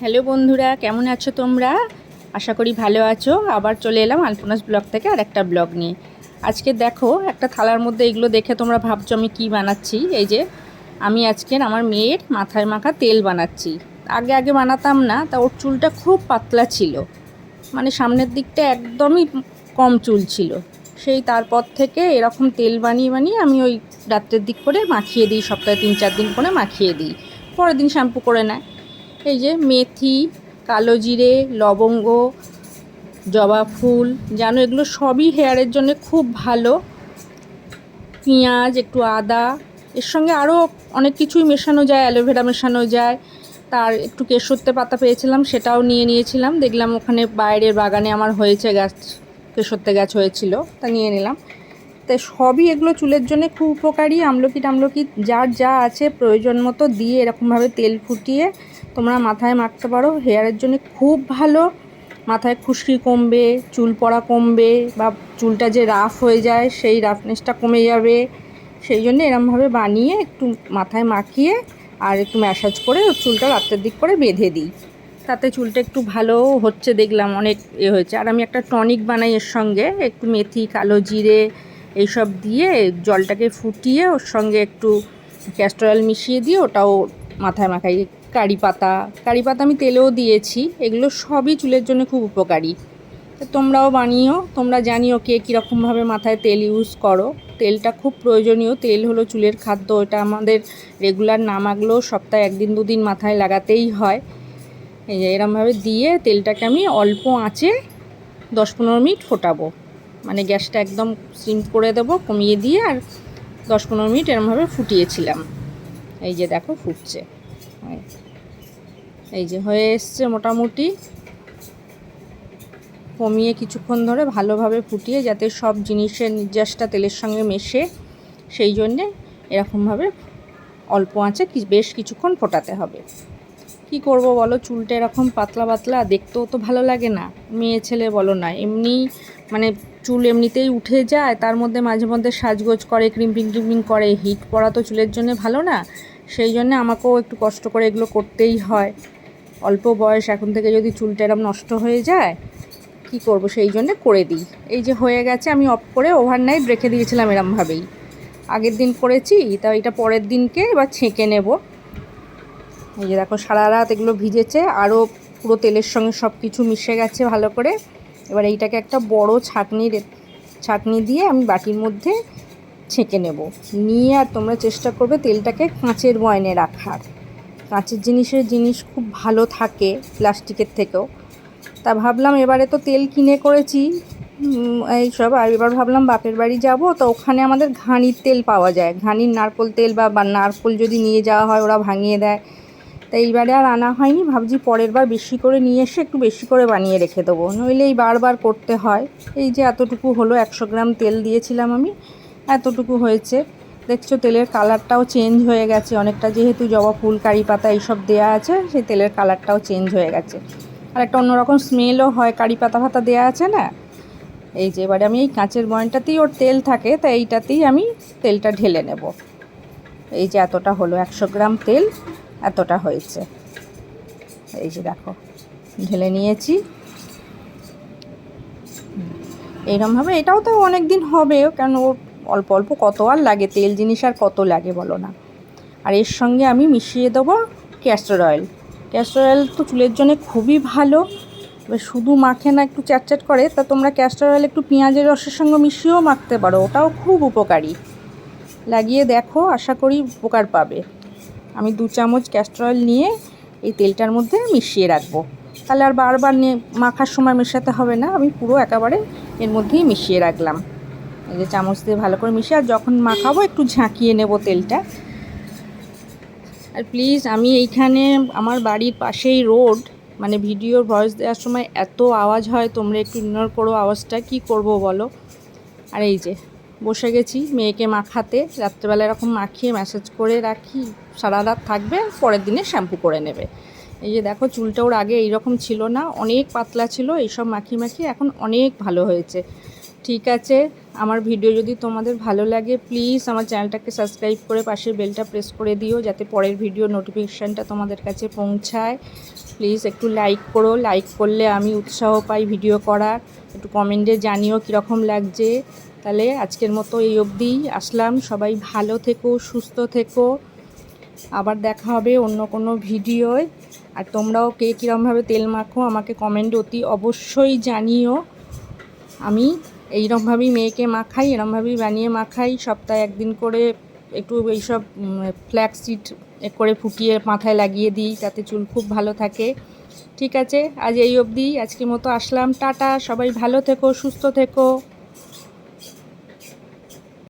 Hello বন্ধুরা, কেমন আছো তোমরা? আশা করি ভালো আছো। আবার চলে এলাম আলপনাস ব্লগ থেকে আর একটা ব্লগ নিয়ে। আজকে দেখো, একটা থালার মধ্যে এগুলো দেখে তোমরা ভাবছ আমি কী বানাচ্ছি। এই যে, আমি আজকের আমার মেয়ের মাথায় মাখা তেল বানাচ্ছি। আগে আগে বানাতাম না, তা ওর চুলটা খুব পাতলা ছিল। মানে সামনের দিকটা একদমই কম চুল ছিল। সেই তারপর থেকে এরকম তেল বানিয়ে বানিয়ে আমি ওই রাত্রের দিক করে মাখিয়ে দিই, সপ্তাহে তিন চার দিন করে মাখিয়ে দিই। পরের দিন শ্যাম্পু করে নেয়। এই যে মেথি, কালো জিরে, লবঙ্গ, জবা ফুল, জানো, এগুলো সবই হেয়ারের জন্য খুব ভালো। পেঁয়াজ, একটু আদা, এর সঙ্গে আরও অনেক কিছুই মেশানো যায়, অ্যালোভেরা মেশানো যায়। তার একটু কেশরতে পাতা পেয়েছিলাম, সেটাও নিয়ে নিয়েছিলাম। দেখলাম ওখানে বাইরের বাগানে আমার হয়েছে গাছ, কেশরতে গাছ হয়েছিল, তা নিয়ে নিলাম। তাই সবই এগুলো চুলের জন্য খুব উপকারী আমলকি টামলকি যার যা আছে প্রয়োজন মতো দিয়ে এরকমভাবে তেল ফুটিয়ে তোমরা মাথায় মাখতে পারো হেয়ারের জন্য খুব ভালো। মাথায় খুশকি কমবে, চুল পড়া কমবে, বা চুলটা যে রাফ হয়ে যায়, সেই রাফনেসটা কমে যাবে। সেই জন্য এরমভাবে বানিয়ে একটু মাথায় মাখিয়ে আর একটু ম্যাসাজ করে চুলটা রাত্রের দিক করে বেঁধে দিই। তাতে চুলটা একটু ভালো হচ্ছে দেখলাম, অনেক এ হয়েছে। আর আমি একটা টনিক বানাই এর সঙ্গে, একটু মেথি, কালো জিরে এইসব দিয়ে জলটাকে ফুটিয়ে ওর সঙ্গে একটু ক্যাস্টর অয়েল মিশিয়ে দিয়ে ওটাও মাথায় মাখাই। কারি পাতা। কারি পাতা আমি তেলেও দিয়েছি। এগুলো সবই চুলের জন্য খুব উপকারী। তোমরাও বানিও, তোমরা জানিও কে কীরকমভাবে মাথায় তেল ইউজ করো। তেলটা খুব প্রয়োজনীয়। তেল হলো চুলের খাদ্য, এটা আমাদের রেগুলার না মাগলেও সপ্তাহে একদিন, দুদিন মাথায় লাগাতেই হয়। এই যে এরমভাবে দিয়ে তেলটাকে আমি অল্প আঁচে দশ পনেরো মিনিট ফোটাবো। মানে গ্যাসটা একদম সিম করে দেবো, কমিয়ে দিয়ে আর দশ পনেরো মিনিট এরমভাবে ফুটিয়েছিলাম। এই যে দেখো ফুটছে। এই যে হয়ে এসছে মোটামুটি। কমিয়ে কিছুক্ষণ ধরে ভালোভাবে ফুটিয়ে যাতে সব জিনিসের নির্যাসটা তেলের সঙ্গে মেশে, সেই জন্যে এরকমভাবে অল্প আঁচে বেশ কিছুক্ষণ ফোটাতে হবে। কি করব বলো? চুলটা এরকম পাতলা পাতলা, দেখতেও তো ভালো লাগে না। মেয়ে ছেলে বলো না, এমনি মানে চুল এমনিতেই উঠে যায়, তার মধ্যে মাঝে মধ্যে সাজগোজ করে ক্রিম্পিং টিম্পিং করে, হিট পড়া তো চুলের জন্য ভালো না। সেই জন্য আমাকেও একটু কষ্ট করে এগুলো করতেই হয়। অল্প বয়স, এখন থেকে যদি চুলটা এরম নষ্ট হয়ে যায়, কি করব সেই জন্য করে দিই। এই যে হয়ে গেছে, আমি অফ করে ওভারনাইট রেখে দিয়েছিলাম এরমভাবেই। আগের দিন করেছি, তা এটা পরের দিনকে এবার ছেঁকে নেব। এই যে দেখো, সারা রাত এগুলো ভিজেছে, আরও পুরো তেলের সঙ্গে সব কিছু মিশে গেছে ভালো করে। এবার এইটাকে একটা বড় ছাঁকনির ছাঁকনি দিয়ে আমি বাটির মধ্যে ছেঁকে নেব। নিয়ে আর তোমরা চেষ্টা করবে তেলটাকে কাঁচের বয়নে রাখার। কাঁচের জিনিসের জিনিস খুব ভালো থাকে প্লাস্টিকের থেকেও। তা ভাবলাম এবারে তো তেল কিনে করেছি এইসব আর এবার ভাবলাম বাপের বাড়ি যাব, তো ওখানে আমাদের ঘানির তেল পাওয়া যায়। ঘানির নারকোল তেল বা নারকোল যদি নিয়ে যাওয়া হয় ওরা ভাঙিয়ে দেয়। তা এইবারে আর আনা হয়নি, ভাবছি পরের বার বেশি করে নিয়ে এসে একটু বেশি করে বানিয়ে রেখে দেবো। নইলে এই বারবার করতে হয়। এই যে এতটুকু হলো, একশো গ্রাম তেল দিয়েছিলাম আমি। এতটুকু হয়েছে। দেখছ, তেলের কালারটাও চেঞ্জ হয়ে গেছে। অনেকটা যেহেতু জবা ফুল, কারি পাতা এইসব দেওয়া আছে, সেই তেলের কালারটাও চেঞ্জ হয়ে গেছে। আর একটা অন্যরকম স্মেলও হয়, কারি পাতা ফাতা দেওয়া আছে না? এই যে এবারে আমি এই কাঁচের বয়নটাতেই ওর তেল থাকে, তাই এইটাতেই আমি তেলটা ঢেলে নেব। এই যে এতটা হলো, একশো গ্রাম তেল এতটা হয়েছে। এই যে দেখো, ঢেলে নিয়েছি। এইরকমভাবে এটাও তো অনেক দিন হবে কারণ ওর অল্প অল্প কত আর লাগে? তেল জিনিস আর কত লাগে বলো না। আর এর সঙ্গে আমি মিশিয়ে দেবো ক্যাস্টর অয়েল ক্যাস্টর অয়েল তো চুলের জন্য খুবই ভালো। এবার শুধু মাখে না, একটু চ্যাটচ্যাট করে। তা তোমরা ক্যাস্টর অয়েল একটু পেঁয়াজের রসের সঙ্গে মিশিয়েও মাখতে পারো। ওটাও খুব উপকারী। লাগিয়ে দেখো, আশা করি উপকার পাবে। আমি দু চামচ ক্যাস্টর অয়েল নিয়ে এই তেলটার মধ্যে মিশিয়ে রাখব। তাহলে আর বারবার নিয়ে মাখার সময় মেশাতে হবে না। আমি পুরো একেবারে এর মধ্যেই মিশিয়ে রাখলাম। এই যে চামচ দিয়ে ভালো করে মিশিয়ে, আর যখন মাখাবো একটু ঝাঁকিয়ে নেব তেলটা। আর প্লিজ আমি এইখানে আমার বাড়ির পাশেই রোড মানে ভিডিওর ভয়েস দেওয়ার সময় এত আওয়াজ হয়, তোমরা একটু ইগনোর করো আওয়াজটা, কি করব বলো? আর এই যে, বসে গেছি মেয়েকে মাখাতে, রাত্রেবেলা এরকম মাখিয়ে ম্যাসেজ করে রাখি, সারা রাত থাকবে, পরের দিনে শ্যাম্পু করে নেবে। এই যে দেখো, চুলটা ওর আগে এইরকম ছিল না, অনেক পাতলা ছিল, এইসব মাখিয়ে মাখিয়ে এখন অনেক ভালো হয়েছে। ঠিক আছে। আমার ভিডিও যদি তোমাদের ভালো লাগে প্লিজ আমার চ্যানেলটাকে সাবস্ক্রাইব করে পাশের বেলটা প্রেস করে দিও, যাতে পরের ভিডিও নোটিফিকেশানটা তোমাদের কাছে পৌঁছায়। প্লিজ একটু লাইক করো। লাইক করলে আমি উৎসাহ পাই ভিডিও করার। একটু কমেন্টে জানিও কীরকম লাগছে। তাহলে আজকের মতো এই অবধি। আসলাম। সবাই ভালো থেকো, সুস্থ থেকো। আবার দেখা হবে অন্য কোনো ভিডিওয় আর তোমরাও কে কীরমভাবে তেল মাখো, আমাকে কমেন্ট অতি অবশ্যই জানিও। আমি এইরকমভাবেই মেয়েকে মাখাই এরমভাবেই বানিয়ে মাখাই, সপ্তাহে একদিন করে একটু এইসব ফ্ল্যাক্স সিড করে ফুটিয়ে মাথায় লাগিয়ে দিই, তাতে চুল খুব ভালো থাকে। ঠিক আছে, আজ এই অবধি, আজকের মতো আসলাম, টাটা, সবাই ভালো থেকো, সুস্থ থেকো।